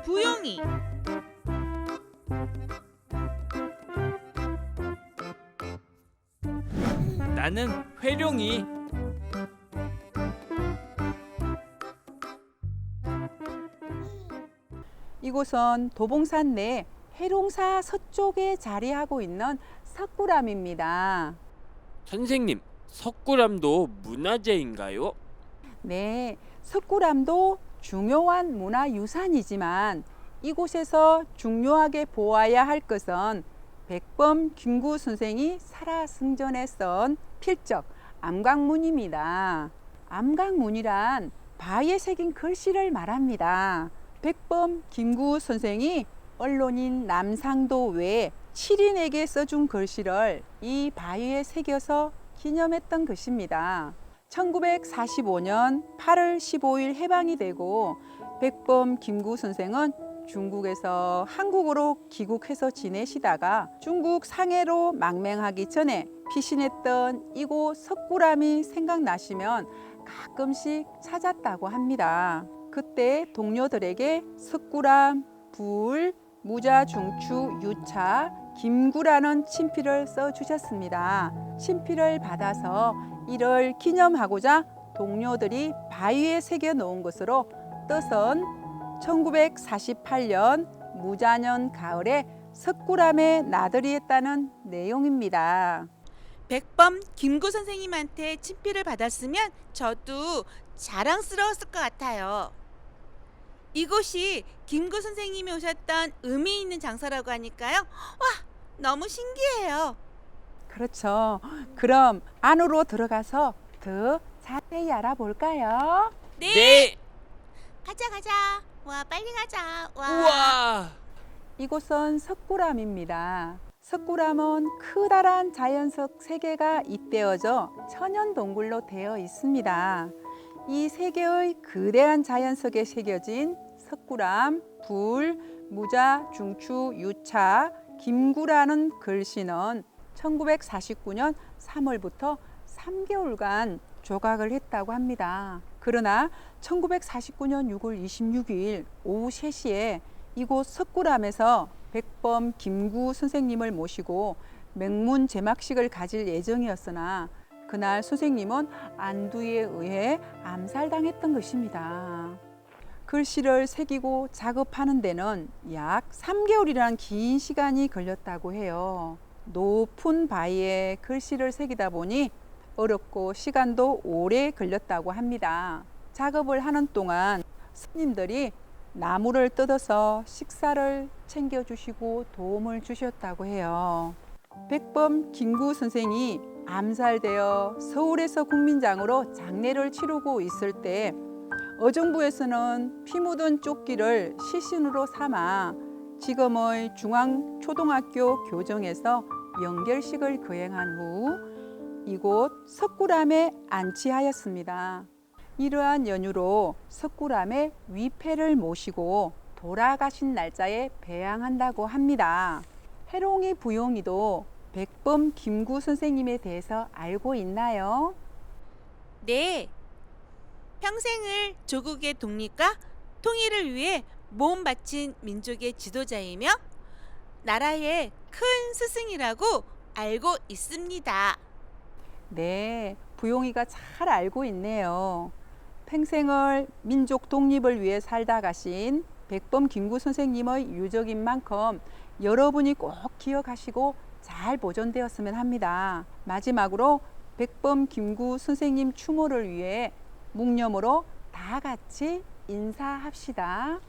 나는 부용이. 나는 회룡이. 이곳은 도봉산 내 해룡사 서쪽에 자리하고 있는 석굴암입니다. 선생님, 석굴암도 문화재인가요? 네, 석굴암도 중요한 문화유산이지만 이곳에서 중요하게 보아야 할 것은 백범 김구 선생이 살아 승전에 쓴 필적 암각문입니다. 암각문이란 바위에 새긴 글씨를 말합니다. 백범 김구 선생이 언론인 남상도 외 7인에게 써준 글씨를 이 바위에 새겨서 기념했던 것입니다. 1945년 8월 15일 해방이 되고 백범 김구 선생은 중국에서 한국으로 귀국해서 지내시다가 중국 상해로 망명하기 전에 피신했던 이곳 석굴암이 생각나시면 가끔씩 찾았다고 합니다. 그때 동료들에게 석굴암, 불, 무자, 중추, 유차, 김구라는 친필을 써 주셨습니다. 친필을 받아서 이를 기념하고자 동료들이 바위에 새겨 놓은 것으로 뜻은 1948년 무자년 가을에 석굴암에 나들이 했다는 내용입니다. 백범 김구 선생님한테 친필을 받았으면 저도 자랑스러웠을 것 같아요. 이곳이 김구 선생님이 오셨던 의미 있는 장소라고 하니까요. 와, 너무 신기해요. 그렇죠. 그럼 안으로 들어가서 더 자세히 알아볼까요? 네. 가자 가자. 와, 빨리 가자. 와. 우와! 이곳은 석굴암입니다. 석굴암은 크다란 자연석 세 개가 잇대어져 천연 동굴로 되어 있습니다. 이 세 개의 거대한 자연석에 새겨진 석굴암, 불, 무자, 중추, 유차, 김구라는 글씨는 1949년 3월부터 3개월간 조각을 했다고 합니다. 그러나 1949년 6월 26일 오후 3시에 이곳 석굴암에서 백범 김구 선생님을 모시고 맹문 제막식을 가질 예정이었으나 그날 선생님은 안두에 의해 암살당했던 것입니다. 글씨를 새기고 작업하는 데는 약 3개월이라는 긴 시간이 걸렸다고 해요. 높은 바위에 글씨를 새기다 보니 어렵고 시간도 오래 걸렸다고 합니다. 작업을 하는 동안 스님들이 나무를 뜯어서 식사를 챙겨주시고 도움을 주셨다고 해요. 백범 김구 선생이 암살되어 서울에서 국민장으로 장례를 치르고 있을 때 어정부에서는 피 묻은 조끼를 시신으로 삼아 지금의 중앙초등학교 교정에서 연결식을 거행한 후 이곳 석굴암에 안치하였습니다. 이러한 연유로 석굴암에 위패를 모시고 돌아가신 날짜에 배양한다고 합니다. 해롱이 부용이도 백범 김구 선생님에 대해서 알고 있나요? 네. 평생을 조국의 독립과 통일을 위해 몸 바친 민족의 지도자이며 나라의 큰 스승이라고 알고 있습니다. 네, 부용이가 잘 알고 있네요. 평생을 민족 독립을 위해 살다 가신 백범 김구 선생님의 유적인 만큼 여러분이 꼭 기억하시고 잘 보존되었으면 합니다. 마지막으로 백범 김구 선생님 추모를 위해 묵념으로 다 같이 인사합시다.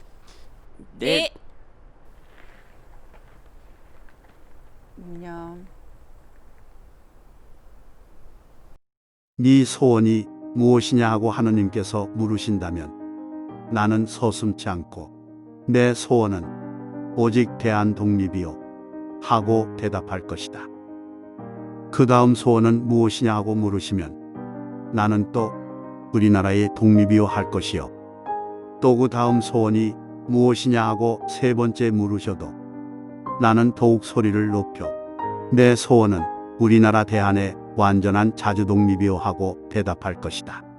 네. 묵념. 네 소원이 무엇이냐 하고 하느님께서 물으신다면 나는 서슴지 않고 내 소원은 오직 대한 독립이요 하고 대답할 것이다. 그 다음 소원은 무엇이냐 하고 물으시면 나는 또 우리나라의 독립이요 할 것이요. 또 그 다음 소원이 무엇이냐 하고 세 번째 물으셔도 나는 더욱 소리를 높여 내 소원은 우리나라 대한의 완전한 자주 독립이요 하고 대답할 것이다.